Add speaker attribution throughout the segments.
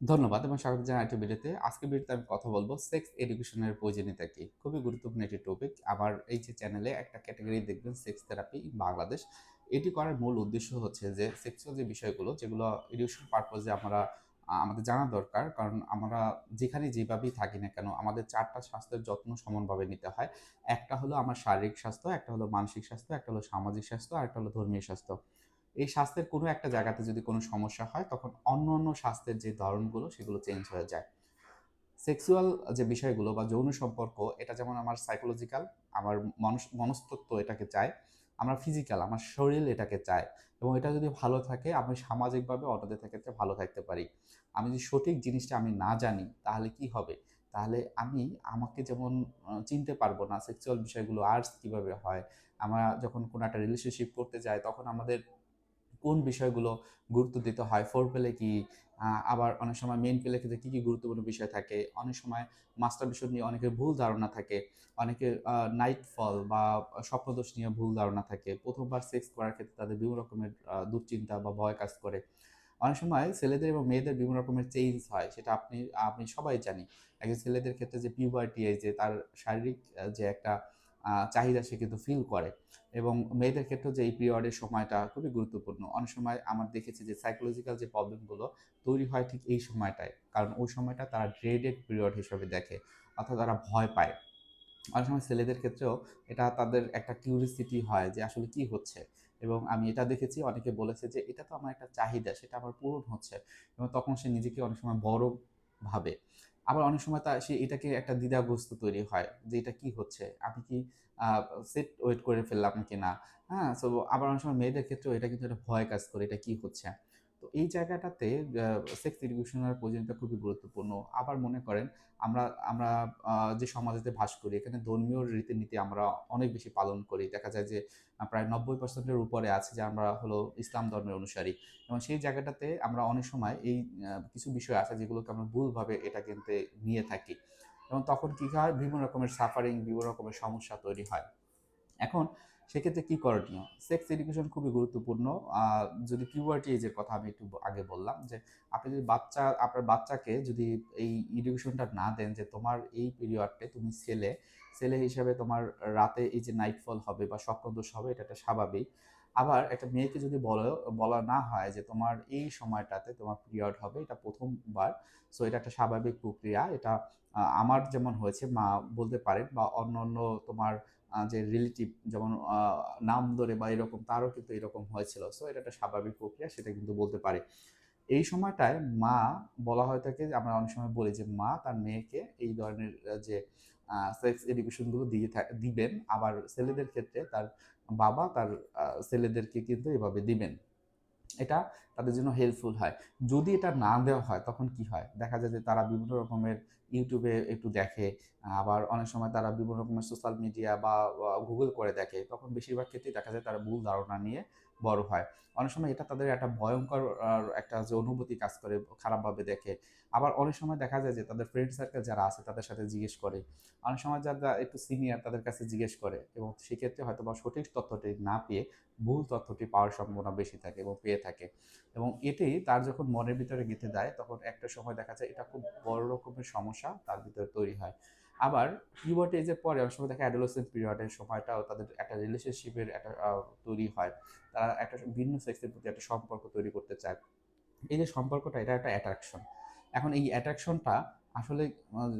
Speaker 1: ধন্যবাদ এবং স্বাগত জানাই একটি ভিডিওতে। আজকে ভিডিওতে আমি কথা বলব সেক্স এডুকেশনের প্রয়োজনীয়তা কি খুবই গুরুত্বপূর্ণ একটি টপিক আমার এই যে চ্যানেলে একটা ক্যাটাগরি দেখবেন সেক্স থেরাপি বাংলাদেশ এটি করার মূল উদ্দেশ্য হচ্ছে যে সেক্সুয়াল যে বিষয়গুলো, যেগুলো এডুকেশন পারপোজে আমরা আমাদের জানা দরকার। কারণ আমরা যেখানে যেভাবেই থাকি না কেন, আমাদের চারটা স্বাস্থ্যের যত্ন সমানভাবে নিতে হয়। একটা হলো আমার শারীরিক স্বাস্থ্য, একটা হলো মানসিক স্বাস্থ্য, একটা হলো সামাজিক স্বাস্থ্য, আর একটা হলো ধর্মীয় স্বাস্থ্য। এই স্বাস্থ্যের কোনো একটা জায়গাতে যদি কোনো সমস্যা হয়, তখন অন্য অন্য স্বাস্থ্যের যে ধরনগুলো সেগুলো চেঞ্জ হয়ে যায়। সেক্সুয়াল যে বিষয়গুলো বা যৌন সম্পর্ক, এটা যেমন আমার সাইকোলজিক্যাল আমার মনস, মনস্তত্ত্ব এটাকে চায়, আমরা ফিজিক্যাল আমার শরীর এটাকে চায়, এবং এটা যদি ভালো থাকে, আমি সামাজিকভাবে অন্যদের ক্ষেত্রে ভালো থাকতে পারি। আমি যদি সঠিক জিনিসটা আমি না জানি, তাহলে কি হবে? তাহলে আমি আমাকে যেমন চিনতে পারব না সেক্সুয়াল বিষয়গুলো আর্টস কীভাবে হয়, আমরা যখন কোনো একটা রিলেশনশিপ করতে যাই, তখন আমাদের কোন বিষয়গুলো গুরুত্ব দিতে হয়? ফোর পেলে কি আবার অনেক সময় মেন পেলে ক্ষেত্রে কী কী গুরুত্বপূর্ণ বিষয় থাকে? অনেক সময় মাস্টার বিষয় নিয়ে অনেকের ভুল ধারণা থাকে। অনেকের নাইট ফল বা স্বপ্নদোষ নিয়ে ভুল ধারণা থাকে। প্রথমবার সেক্স করার ক্ষেত্রে তাদের বিভিন্ন রকমের দুশ্চিন্তা বা ভয় কাজ করে। অনেক সময় ছেলেদের এবং মেয়েদের বিভিন্ন রকমের চেঞ্জ হয়, সেটা আপনি আপনি সবাই জানি একজন ছেলেদের ক্ষেত্রে যে পিউবার্টি যে তার শারীরিক যে একটা চাহিদা সে কিন্তু ফিল করে। এবং মেয়েদের ক্ষেত্রে যে এই পিরিয়ডের সময়টা খুবই গুরুত্বপূর্ণ। অনেক সময় আমরা দেখেছি যে সাইকোলজিক্যাল যে প্রবলেমগুলো তৈরি হয় ঠিক এই সময়টায়। কারণ ওই সময়টা তারা ড্রেডেড পিরিয়ড হিসেবে দেখে, অর্থাৎ তারা ভয় পায়। অনেক সময় ছেলেদের ক্ষেত্রেও এটা তাদের একটা কিউরিসিটি হয় যে আসলে কি হচ্ছে? এবং আমি এটা দেখেছি, অনেকে বলেছে যে এটা তো আমার একটা চাহিদা, সেটা আমার পূরণ হচ্ছে। এবং তখন সে নিজেকে অনেক সময় বড় ভাবে। আবার অনেক সময় তা সে এটাকে একটা দ্বিধাগ্রস্ত তৈরি হয় যে এটা কি হচ্ছে? আমি কি সেট ওয়েট করে ফেললাম কি না হ্যাঁ সো আবার অনেক সময় মেয়েদের ক্ষেত্রেও এটা কিন্তু একটা ভয় কাজ করে, এটা কি হচ্ছে? তো এই জায়গাটাতে সেক্স এডুকেশনের প্রয়োজনীয়তা খুবই গুরুত্বপূর্ণ। আবার মনে করেন, আমরা আমরা যে সমাজেতে বাস করি, এখানে ধর্মীয় রীতিনীতি আমরা অনেক বেশি পালন করি। দেখা যায় যে প্রায় নব্বই পার্সেন্টের উপরে আছে যে আমরা হলো ইসলাম ধর্মের অনুসারী। এবং সেই জায়গাটাতে আমরা অনেক সময় এই কিছু বিষয় আছে যেগুলোকে আমরা ভুলভাবে এটা কিন্তু নিয়ে থাকি। এবং তখন কী হয়? বিভিন্ন রকমের সাফারিং বিভিন্ন রকমের সমস্যা তৈরি হয়। এখন সেক্ষেত্রে কী করণীয়? সেক্স এডুকেশন খুবই গুরুত্বপূর্ণ। যদি পিউবার্টি এজের কথা আমি একটু আগে বললাম যে, আপনি যদি বাচ্চা, আপনার বাচ্চাকে যদি এই এডুকেশনটা না দেন যে, তোমার এই পিরিয়ডে তুমি ছেলে ছেলে হিসাবে তোমার রাতে এই যে নাইটফল হবে বা স্বপ্নদোষ হবে, এটা একটা স্বাভাবিক। আবার একটা মেয়েকে যদি বলো, বলা না হয় যে তোমার এই সময়টাতে তোমার পিরিয়ড হবে, এটা প্রথমবার সো এটা একটা স্বাভাবিক প্রক্রিয়া, এটা আমার যেমন হয়েছে, মা বলতে পারেন বা অন্য অন্য তোমার যে রিলেটিভ যেমন নাম ধরে বা এরকম, তারও কিন্তু এরকম হয়েছিল সো এটা একটা স্বাভাবিক প্রক্রিয়া, সেটা কিন্তু বলতে পারে। এই সময়টায় মা বলা হয়ে থাকে আমরা অনেক সময় বলি যে মা তার মেয়েকে এই ধরনের যে সেক্স এডুকেশনগুলো দিয়ে দিবেন। আবার ছেলেদের ক্ষেত্রে তার বাবা তার ছেলেদেরকে কিন্তু এভাবে দিবেন। এটা তাদের জন্য হেল্পফুল হয়। যদি এটা না দেওয়া হয়, তখন কি হয়? দেখা যায় যে তারা বিভিন্ন রকমের ইউটিউবে একটু দেখে, আবার অনেক সময় তারা বিভিন্ন রকমের সোশ্যাল মিডিয়া বা গুগল করে দেখে, তখন বেশিরভাগ ক্ষেত্রেই দেখা যায় তারা ভুল ধারণা নিয়ে বড় হয়। অনেক সময় এটা তাদের একটা ভয়ঙ্কর একটা যে অনুভূতি কাজ করে, খারাপভাবে দেখে। আবার অনেক সময় দেখা যায় যে তাদের ফ্রেন্ড সার্কেল যারা আছে, তাদের সাথে জিজ্ঞেস করে। অনেক সময় যারা একটু সিনিয়র তাদের কাছে জিজ্ঞেস করে এবং সেক্ষেত্রে হয়তো বা সঠিক তথ্যটি না পেয়ে ভুল তথ্যটি পাওয়ার সম্ভাবনা বেশি থাকে এবং পেয়ে থাকে। এবং এটি তার যখন মনের ভিতরে গেঁথে দেয়, তখন একটা সময় দেখা যায় এটা খুব বড় রকমের সমস্যা তার ভিতরে তৈরি হয়। আবার পিউবার্টি এজের পরে অনেক সময় দেখা অ্যাডোলেসেন্ট পিরিয়ডের সময়টাও তাদের একটা রিলেশনশিপের একটা তৈরি হয়। তারা একটা ভিন্ন সেক্সের প্রতি একটা সম্পর্ক তৈরি করতে চায়। এই যে সম্পর্কটা, এটা একটা অ্যাট্রাকশন এখন এই অ্যাট্রাকশনটা আসলে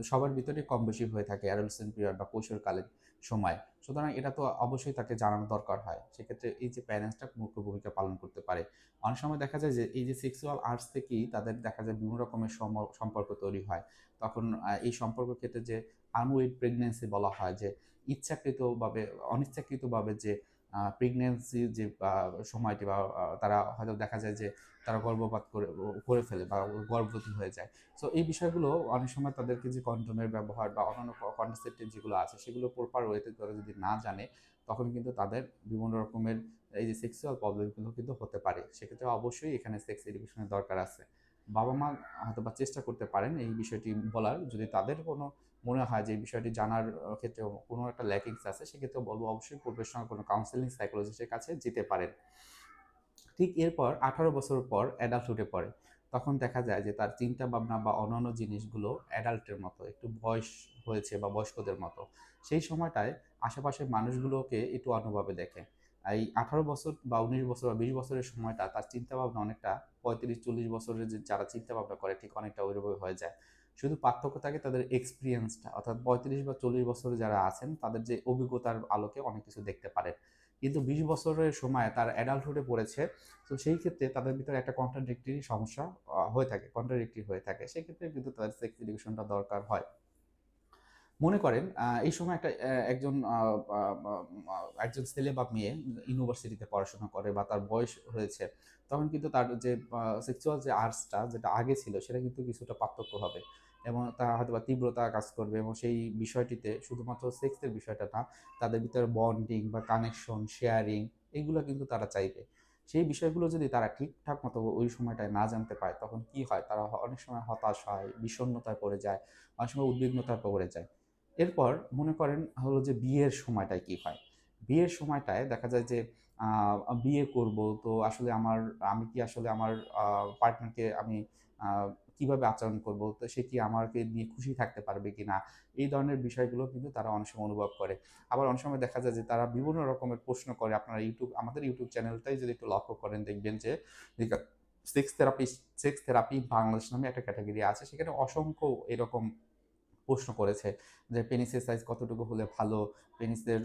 Speaker 1: সবার ভিতরে কম বেশি হয়ে থাকে অ্যাডোলেসেন্ট পিরিয়ড বা কৈশোরকালের সময়। সুতরাং এটা তো অবশ্যই তাকে জানানো দরকার হয়। সেক্ষেত্রে এই যে প্যারেন্টসটা মুখ্য ভূমিকা পালন করতে পারে। অনেক সময় দেখা যায় যে, এই যে সেক্সুয়াল আর্টস থেকেই তাদের দেখা যায় বিভিন্ন রকমের সম- সম্পর্ক তৈরি হয়। তখন এই সম্পর্ক ক্ষেত্রে যে আনউইড প্রেগনেন্সি বলা হয়, যে ইচ্ছাকৃতভাবে, অনিচ্ছাকৃতভাবে যে প্রেগনেন্সি যে সময়টি বা তারা হয়তো দেখা যায় যে তারা গর্ভপাত করে করে ফেলে বা গর্ভবতী হয়ে যায়। সো এই বিষয়গুলো অনেক সময় তাদেরকে যে কন্ডোমের ব্যবহার বা অন্যান্য কন্ট্রাসেপ্টিভ যেগুলো আছে, সেগুলো প্রপার ওয়েতে তারা যদি না জানে, তখন কিন্তু তাদের বিভিন্ন রকমের এই যে সেক্সুয়াল প্রবলেমগুলো কিন্তু হতে পারে। সেক্ষেত্রে অবশ্যই এখানে সেক্স এডুকেশনের দরকার আছে। বাবা মা হয়তো বা চেষ্টা করতে পারেন এই বিষয়টি বলার। যদি তাদের কোনো মনে হয় যে বিষয়টি জানার ক্ষেত্রে কোনো একটা ল্যাকিংস আছে সেক্ষেত্রে বলব অবশ্যই সঙ্গে কোনো কাউন্সেলিং সাইকোলজিস্টের কাছে যেতে পারেন। ঠিক এরপর আঠারো বছর পর অ্যাডাল্টহুডে পড়ে। তখন দেখা যায় যে তার চিন্তা ভাবনা বা অন্যান্য জিনিসগুলো অ্যাডাল্টের মতো, একটু বয়স হয়েছে বা বয়স্কদের মতো। সেই সময়টায় আশেপাশের মানুষগুলোকে একটু অন্যভাবে দেখে। এই আঠারো বছর বা উনিশ বছর বা বিশ বছরের সময়টা তার চিন্তা ভাবনা অনেকটা পঁয়ত্রিশ চল্লিশ বছরের যে যারা চিন্তা ভাবনা করে, ঠিক অনেকটা ওইভাবে হয়ে যায়। শুধু পার্থক্য থাকে তাদের এক্সপিরিয়েন্সটা অর্থাৎ পঁয়ত্রিশ বা চল্লিশ বছর যারা আছেন, তাদের যে অভিজ্ঞতার আলোকে অনেক কিছু দেখতে পারে কিন্তু বিশ বছরের সময় তার অ্যাডাল্টহুডে পড়েছে, তো সেই ক্ষেত্রে তাদের ভিতরে একটা কন্ট্রাডিক্টরি সমস্যা হয়ে থাকে কন্ট্রাডিক্টরি হয়ে থাকে। সেক্ষেত্রে কিন্তু তাদের সেক্স এডুকেশনটা দরকার হয়। মনে করেন এই সময় একটা একজন একজন ছেলে বা মেয়ে ইউনিভার্সিটিতে পড়াশোনা করে বা তার বয়স হয়েছে তখন কিন্তু তার যে সেক্সুয়াল যে আর্টসটা যেটা আগে ছিল, সেটা কিন্তু কিছুটা পার্থক্য হবে। এবং তার হয়তো বা তীব্রতা কাজ করবে এবং সেই বিষয়টিতে শুধুমাত্র সেক্সের বিষয়টা না, তাদের ভিতরে বন্ডিং বা কানেকশন শেয়ারিং এগুলো কিন্তু তারা চাইবে। সেই বিষয়গুলো যদি তারা ঠিকঠাক মতো ওই সময়টায় না জানতে পায় তখন কি হয়? তারা অনেক সময় হতাশ হয়, বিষণ্ণতায় পড়ে যায়, অনেক সময় উদ্বিগ্নতায় পড়ে যায়। এরপর মনে করেন হলো যে বিয়ের সময়টায় কি হয়? বিয়ের সময়টায় দেখা যায় যে বিয়ে করব। তো আসলে আমার, আমি কি আসলে আমার পার্টনারকে আমি কীভাবে আচরণ করব? তো সে কি আমাকে নিয়ে খুশি থাকতে পারবে কি না এই ধরনের বিষয়গুলো কিন্তু তারা অনেক সময় অনুভব করে। আবার অনেক সময় দেখা যায় যে তারা বিভিন্ন রকমের প্রশ্ন করে। আপনারা ইউটিউব, আমাদের ইউটিউব চ্যানেলটাই যদি একটু লক্ষ্য করেন, দেখবেন যে sex therapy sex therapy Bangladesh নামে একটা ক্যাটাগরি আছে। সেখানে অসংখ্য এরকম প্রশ্ন করেছে যে পেনিসের সাইজ কতটুকু হলে ভালো? পেনিসের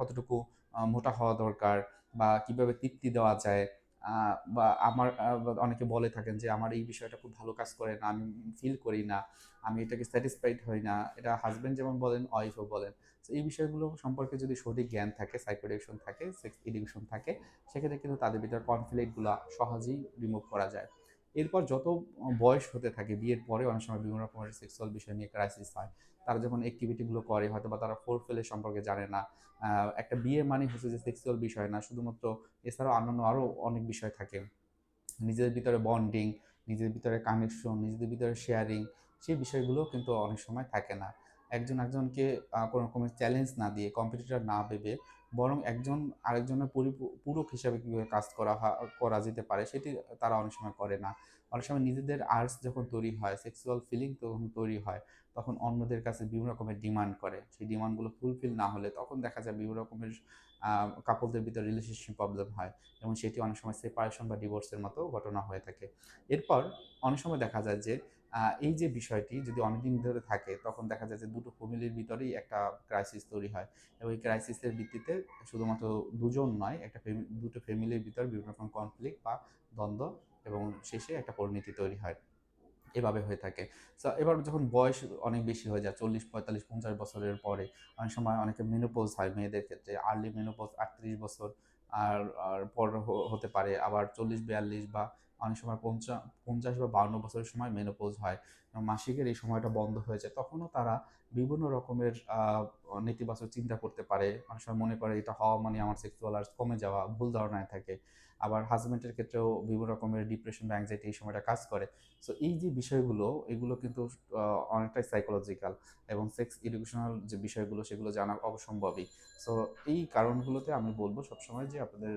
Speaker 1: কতটুকু মোটা হওয়া দরকার বা কীভাবে তৃপ্তি দেওয়া যায়? বা আমার অনেকে বলে থাকেন যে আমার এই বিষয়টা খুব ভালো কাজ করে না, আমি ফিল করি না, আমি এটাকে স্যাটিসফাইড হই না। এটা হাজব্যান্ড যেমন বলেন ওয়াইফও বলেন। তো এই বিষয়গুলো সম্পর্কে যদি সঠিক জ্ঞান থাকে সাইকোডেকশন থাকে সেক্স এডুকেশন থাকে, সেক্ষেত্রে কিন্তু তাদের ভিতরে কনফ্লিক্টগুলো সহজেই রিমুভ করা যায়। এরপর যত বয়স হতে থাকে, বিয়ের পরে অনেক সময় বিভিন্ন রকমের সেক্সুয়াল বিষয় নিয়ে ক্রাইসিস হয়। তারা যখন অ্যাক্টিভিটিগুলো করে হয়তো বা তারা ফোর ফেলের সম্পর্কে জানে না। একটা বিয়ে মানে হচ্ছে যে সেক্সুয়াল বিষয় না, শুধুমাত্র এছাড়াও অন্যান্য আরও অনেক বিষয় থাকে। নিজেদের ভিতরে বন্ডিং নিজেদের ভিতরে কানেকশন নিজেদের ভিতরে শেয়ারিং সেই বিষয়গুলো কিন্তু অনেক সময় থাকে না। একজন, একজনকে কোনো রকমের চ্যালেঞ্জ না দিয়ে কম্পিটিটর না ভেবে বরং একজন আরেকজনের পূরক হিসাবে কীভাবে কাজ করা করা যেতে পারে সেটি তারা অনেক সময় করে না। অনেক সময় নিজেদের আর্টস যখন তৈরি হয় সেক্সুয়াল ফিলিং তখন তৈরি হয়, তখন অন্যদের কাছে বিভিন্ন রকমের ডিমান্ড করে। সেই ডিমান্ডগুলো ফুলফিল না হলে তখন দেখা যায় বিভিন্ন রকমের কাপলদের ভিতরে রিলেশনশিপ প্রবলেম হয়। এবং সেটি অনেক সময় সেপারেশন বা ডিভোর্সের মতো ঘটনা হয়ে থাকে। এরপর অনেক সময় দেখা যায় যে এই যে বিষয়টি যদি অনেকদিন ধরে থাকে, তখন দেখা যায় যে দুটো ফ্যামিলির ভিতরেই একটা ক্রাইসিস তৈরি হয়। এবং এই ক্রাইসিসের ভিত্তিতে শুধুমাত্র দুজন নয়, একটা দুটো ফ্যামিলির ভিতর বিভিন্ন রকম কনফ্লিক্ট বা দ্বন্দ্ব এবং শেষে একটা পরিণতি তৈরি হয়। এভাবে হয়ে থাকে। সো এবার যখন বয়স অনেক বেশি হয়ে যায়, চল্লিশ, পঁয়তাল্লিশ, পঞ্চাশ বছরের পরে, অনেক সময় অনেকে মেনোপোজ হয় মেয়েদের ক্ষেত্রে আর্লি মেনোপোজ আটত্রিশ বছর, আর আর পর হতে পারে। আবার চল্লিশ, বিয়াল্লিশ বা অনেক সময় পঞ্চাশ পঞ্চাশ বা বাউন্ন বছরের সময় মেনোপোজ হয় মাসিকের এই সময়টা বন্ধ হয়ে যায়, তখনও তারা বিভিন্ন রকমের নেতিবাচক চিন্তা করতে পারে। সময় মনে করে, এটা হওয়া মানে আমার সেক্সুয়াল আর্টস কমে যাওয়া, ভুল ধারণায় থাকে। আবার হাজব্যান্ডের ক্ষেত্রেও বিভিন্ন রকমের ডিপ্রেশন বা অ্যাংজাইটি এই সময়টা কাজ করে। সো এই যে বিষয়গুলো, এগুলো কিন্তু অনেকটাই সাইকোলজিক্যাল এবং সেক্স এডুকেশনাল যে বিষয়গুলো, সেগুলো জানা অবসম্ভবই সো এই কারণগুলোতে আমি বলব সবসময় যে আপনাদের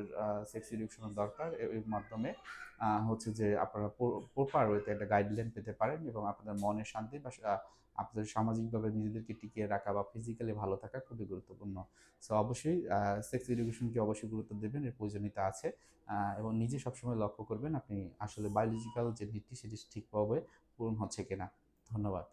Speaker 1: সেক্স এডুকেশনের দরকার। এর মাধ্যমে হচ্ছে যে আপনারা প্রপার ওয়েতে একটা গাইডলাইন পেতে পারেন এবং আপনাদের মনের শান্তি বা আপনাদের সামাজিকভাবে নিজেদেরকে টিকিয়ে রাখা বা ফিজিক্যালি ভালো থাকা খুবই গুরুত্বপূর্ণ। সো অবশ্যই সেক্স এডুকেশনকে অবশ্যই গুরুত্ব দেবেন, এর প্রয়োজনীয়তা আছে। এবং নিজে সবসময় লক্ষ্য করবেন আপনি আসলে বায়োলজিক্যাল যে নীতি সেটি ঠিকভাবে পূরণ হচ্ছে কিনা। ধন্যবাদ।